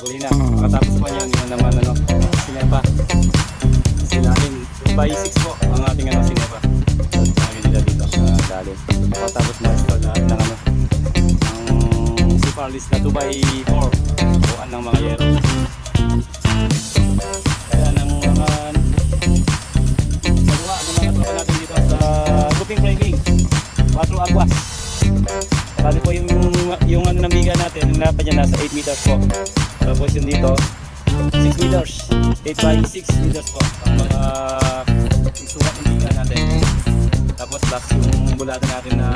Carolina. Makatapos po yan, yun naman ano, sinepa. Silahin, by 6 po ang ating ano, sinepa. Kami nila dito sa dali. Makatapos ma-install na ng ano, ng si Farlis na 2 by 4 buuan ng mga yero. Kaya ng mga magawa ng mga tropa natin dito sa grouping framing. 4 agwas. Bali po yung, yung ano ng biga natin, ang lapad niya nasa 8 meters po. Tapos yung dito, 6 meters. 8 by 6 meters po. Ang mga yung sukat ng biga natin. Tapos plus yung bulatan natin na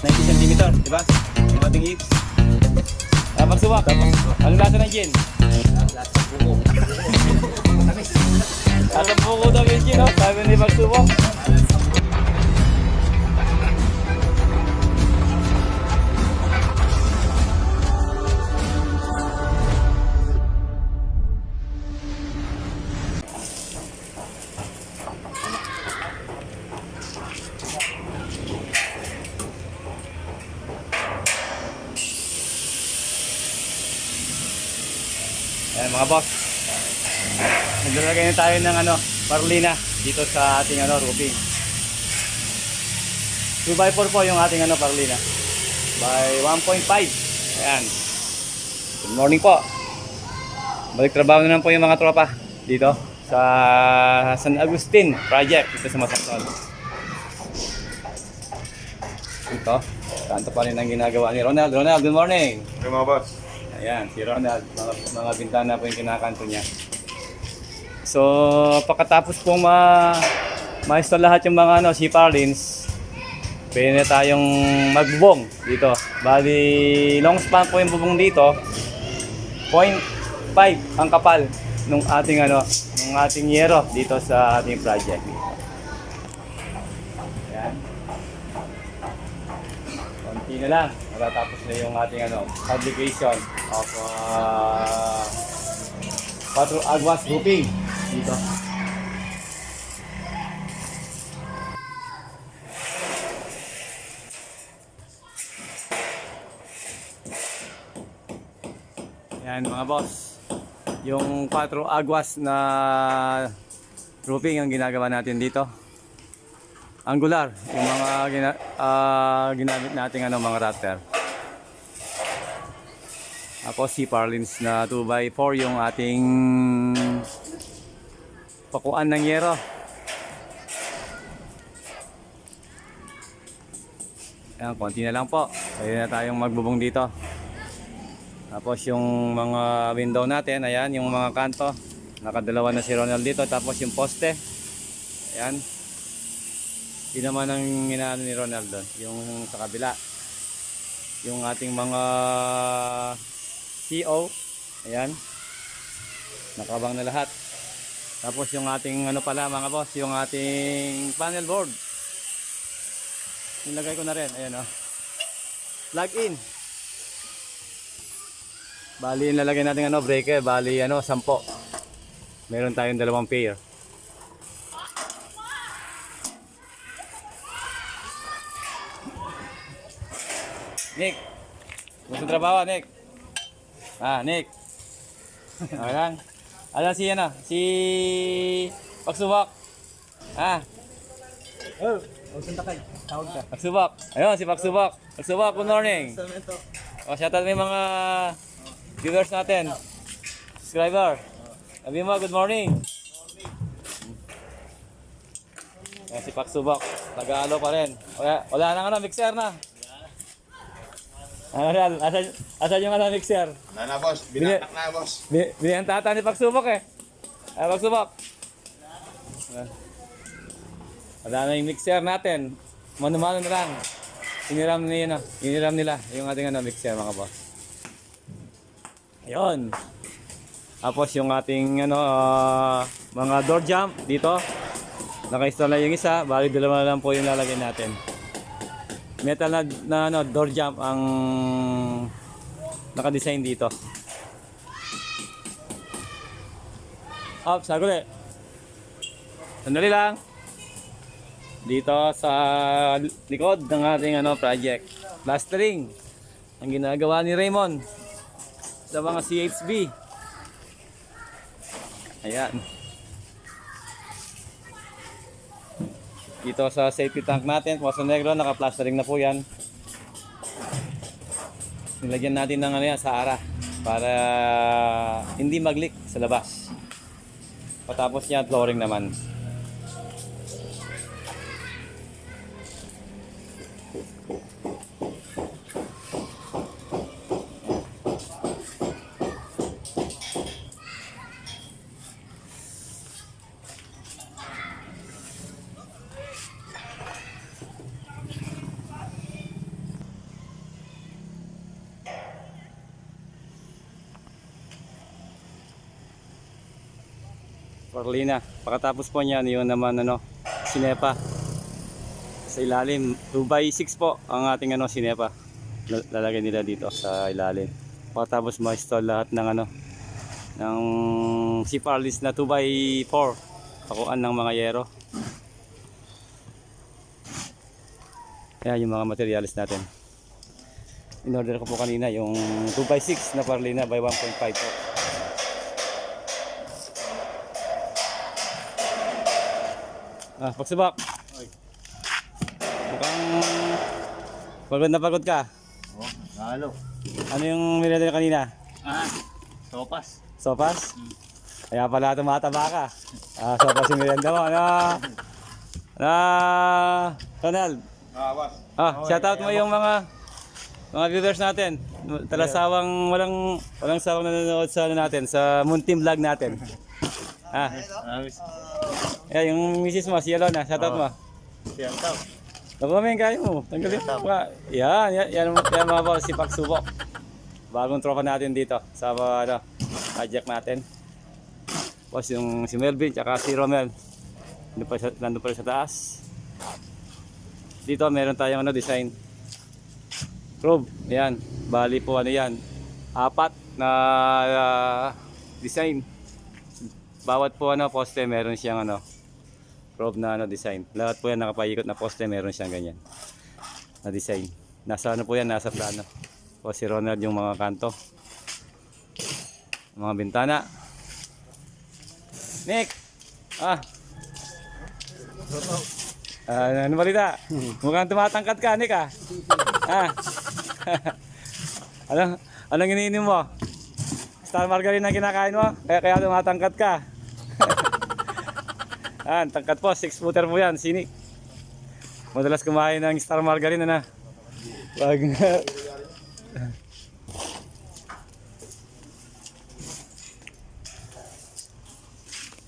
90 cm, di ba? Yung ating hips. Ah, pagsuwak. Tapos, anong lasa ng gin? Lasa buko. Lasa buko daw yung gin, no? Sabi ni pagsuwak. Naglalagay na tayo ng ano, parlina dito sa ating ano, roofing. 2x4 po yung ating ano, parlina. By 1.5. Ayan. Good morning po. Balik trabaho na naman po yung mga tropa dito sa San Agustin project dito sa Masakson. Ito, kanto pa rin ang ginagawa ni Ronald. Ronald, good morning. Okay mga boss. Ayan, si Ronald, mga, mga bintana po yung kinakanto niya. So, pagkatapos pong ma ma-install lahat yung mga ano, si Parlins, pwede na tayong magbubong dito. Bali, long span po yung bubong dito. 0.5 ang kapal nung ating ano, nung ating yero dito sa ating project. Ayan. Konti na lang. Matatapos na yung ating ano, publication of uh, Patro Aguas Roofing dito. Yan mga boss. Yung 4 Aguas na roofing ang ginagawa natin dito angular, yung mga gina, ah, ginamit nating ano, mga router. Ako si Parlins na 2x4 yung ating pakuan ng yero. Ayan, konti na lang po. Pwede na tayong magbubong dito. Tapos yung mga window natin, ayan, yung mga kanto. Nakadalawa na si Ronald dito. Tapos yung poste. Ayan. Yun naman ang inaano ni Ronald doon, yung sa kabila. Yung ating mga CO, ayan. Nakabang na lahat. Tapos yung ating ano pala mga boss, yung ating panel board. Nilagay ko na rin, ayan oh. Plug in. Bali nilagay natin ano breaker, bali ano 10. Meron tayong dalawang pair. Nick. Gusto trabaho, Nick. Ah, Nick. Okay lang. Ano si ano? Si Pagsubok. Ah, Oh, usun takay. Tawag ka. Pagsubok. Ayun, si Pagsubok. Pagsubok, good morning. Sa ito. O, shoutout mo yung mga viewers natin. Subscriber. Sabi mo, good morning. Ayan, si Pagsubok. Taga-alo pa rin. Wala, wala nang ano, mixer na. Ano yan? Asan, asan yung ano, mixer? Wala na boss. Binatak na boss. Bi- Binigyan tata ni Pagsubok eh. Ay, Pagsubok. Ah. Wala na yung mixer natin. Mano-mano na lang. Iniram nila, iniram nila yung ating ano, mixer mga boss. Ayun. Tapos yung ating ano, ah, mga door jump dito. Naka-install na yung isa. Bali dalawa na lang po yung lalagay natin. Metal na, na ano, door jump ang naka-design dito. Up, saguli. Sandali lang. Dito sa likod ng ating ano project. Plastering. Ang ginagawa ni Raymond. sa mga CHB. Ayan. Dito sa safety tank natin, Poso Negro, naka-plastering na po yan. Nilagyan natin ng ano yan, sa ara para hindi mag-leak sa labas. Patapos yan, flooring naman. Carolina. Pagkatapos po niyan, yun naman ano, sinepa. Sa ilalim, 2x6 po ang ating ano, sinepa. Lalagay nila dito sa ilalim. Pagkatapos ma-install lahat ng ano, ng Ciparlis na 2x4. Pakuan ng mga yero. Kaya yung mga materials natin. In order ko po kanina yung 2x6 na Parlina by 1.5 po. Ah, pagsubak. Mukhang pagod na pagod ka. Oh, halo. Ano yung nilagay kanina? Ah, sopas. Sopas? Kaya pala tumataba ka. Ah, sopas yung merienda mo. Ano? Ah, Ronald. Ah, boss. Ah, shoutout mo yung mga mga viewers natin. Talasawang walang walang sawang nanonood sa ano natin sa Muntim vlog natin. Ah, yeah, yung misis mo, si Alona, shoutout mo. Siyan tao. Ako may kaya mo. Tanggalin mo. Yan, yan, yan, yan mga boss, si Pagsubok. Bagong tropa natin dito sa ano, project natin. Boss, yung si Melvin, tsaka si Romel. Nandun pa, nandun pa sa taas. Dito meron tayong ano, design. Probe, yan. Bali po ano yan. Apat na ah, design. Bawat po ano, poste meron siyang ano, probe na ano design. Lahat po yan nakapaikot na poste, meron siyang ganyan na design. Nasa ano po yan, nasa plano. Po si Ronald yung mga kanto. Mga bintana. Nick! Ah! Ah, ano balita? Mukhang tumatangkat ka, Nick ah. Ah. ano, anong iniinom mo? Star margarine ang kinakain mo? Kaya kaya tumatangkat ka. Yan, tangkat po, 6 footer po yan, sinik. Madalas kumain ng star margarine na. Wag na.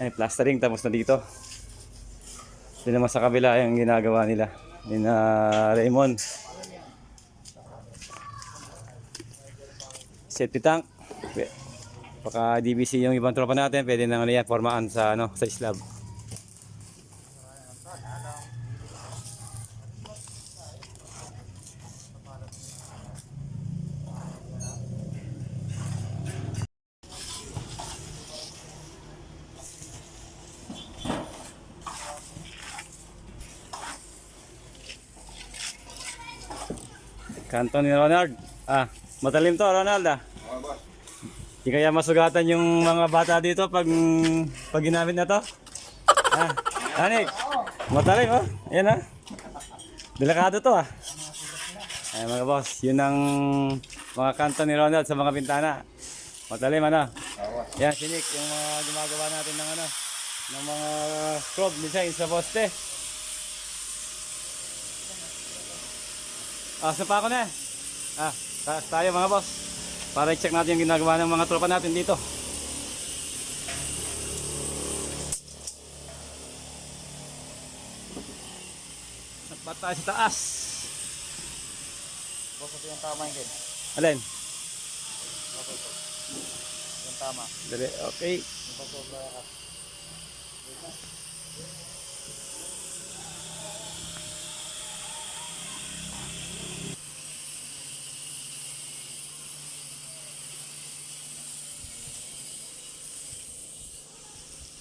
Ay, plastering tapos na dito. Hindi naman sa kabila yung ginagawa nila. Ni na Raymond. Safety tank. Baka DBC yung ibang tropa natin, pwede na ano yan, formaan sa ano, sa slab. Kanto ni Ronald. Ah, matalim to Ronald ah. Ah, boss. Di kaya masugatan yung mga bata dito pag pag ginamit na to? Ah, Anik. Matalim oh. Yan ah. Delikado to ah. Ay mga boss, yun ang mga kanto ni Ronald sa mga bintana. Matalim ano. Yan, sinik yung mga gumagawa natin ng ano, ng mga probe design sa poste. Ah, sa pa ako na. Ah, taas tayo mga boss. Para i-check natin yung ginagawa ng mga tropa natin dito. Nagpat tayo sa taas. Boss, ito yung tama yun. Alin? Okay, boss. Yung tama. Dali, okay. Ito, boss,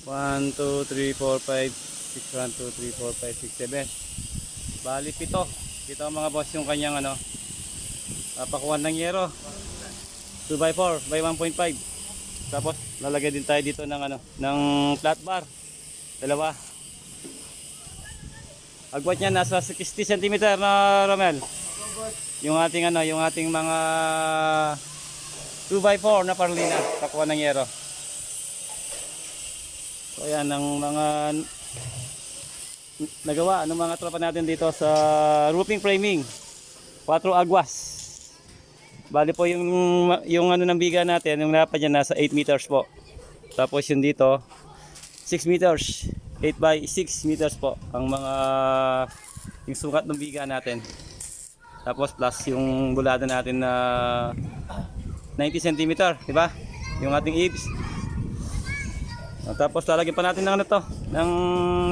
1, 2, 3, 4, 5, 6, 1, 2, 3, 4, 5, 6, 7 bali pito. Pito mga boss yung kanyang ano papakuhan ng yero. 2 by 4 by 1.5 tapos lalagay din tayo dito ng ano ng flat bar. Dalawa. Agwat niya nasa 60 cm na Romel. Yung ating ano yung ating mga 2 by 4 na parlina pakuha ng yero. So ayan ang mga nagawa ng mga tropa natin dito sa roofing framing. 4 agwas. Bali po yung yung ano ng biga natin, yung lapad niya nasa 8 meters po. Tapos yung dito 6 meters. 8 by 6 meters po ang mga yung sukat ng biga natin. Tapos plus yung bulada natin na 90 cm, di ba? Yung ating ibs. Ah, Tapos lalagyan pa natin ng ano to, ng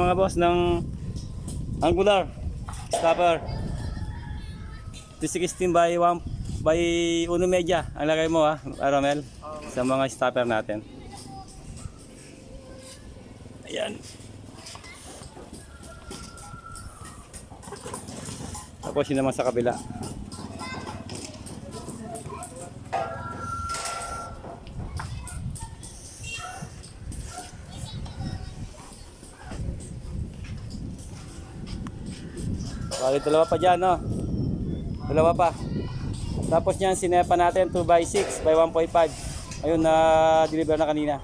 mga boss ng angular stopper. 16 by 1 by 1 media ang lagay mo ha, Aramel, sa mga stopper natin. Ayan. Tapos yun naman sa kabila. Bali, dalawa pa dyan, no? Dalawa pa. Tapos yan, sinepa natin 2 by 6 by 1.5. Ayun, na deliver na kanina.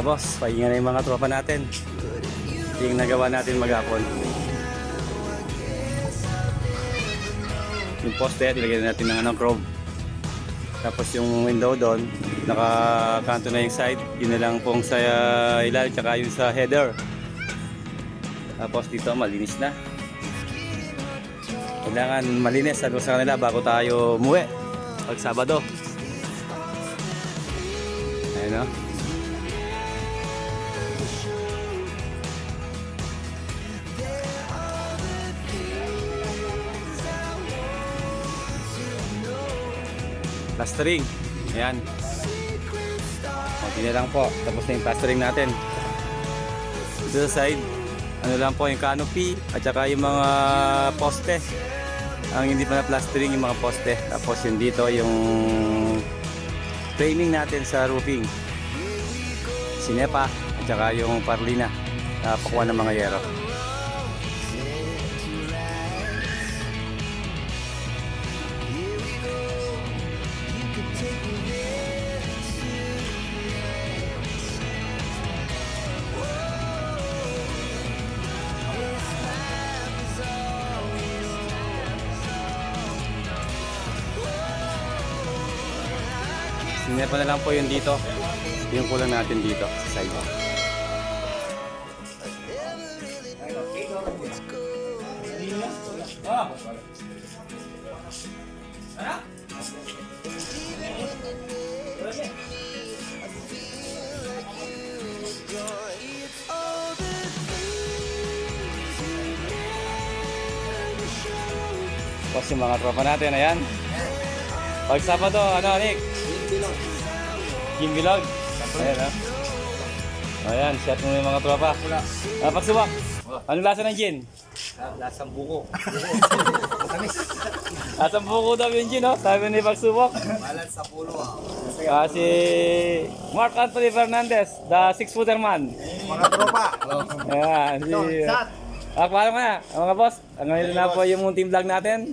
Mga boss, pahinga na yung mga tropa natin. Yung nagawa natin maghapon. Yung poste, ilagay na natin ng anong chrome. Tapos yung window doon, nakakanto na yung side. Yun na lang pong sa uh, ilalim, tsaka yung sa header. Tapos dito, malinis na. Kailangan malinis sa kanila bago tayo umuwi. Pag Sabado. Plastering. Ayan. Kunti na lang po. Tapos na yung plastering natin. Dito sa side, ano lang po yung canopy at saka yung mga poste. Ang hindi pa na plastering yung mga poste. Tapos yung dito yung framing natin sa roofing. Sinepa at saka yung parlina. Napakuha ng mga yero. Sinepa na lang po yung dito. Yung kulang natin dito sa side. Tapos yung mga tropa natin, ayan. Pag Sabado, ano Nick? Jim Bilog. Ayan ha. Ayan, shot mo yung mga tropa. Ah, pagsubak. Anong lasa ng gin? Lasang buko. Lasang buko daw yung gin, oh. Sabi ni Pagsubok. Balat sa pulo ah. Ah, si Mark Anthony Fernandez, the six-footer man. Mga tropa. Ayan, si... Ah, paalam ka na, mga boss. Ang ngayon na po yung team vlog natin.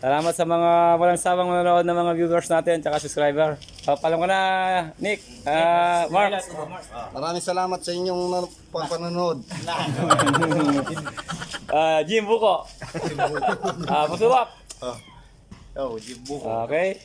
Salamat sa mga walang sawang manonood ng mga viewers natin at subscriber. Ah, paalam ka na, Nick. Ah, Mark. Maraming salamat sa inyong panonood. Ah, Jim Buko. Ah, Pasubak. Oh, Jim Buko. Okay.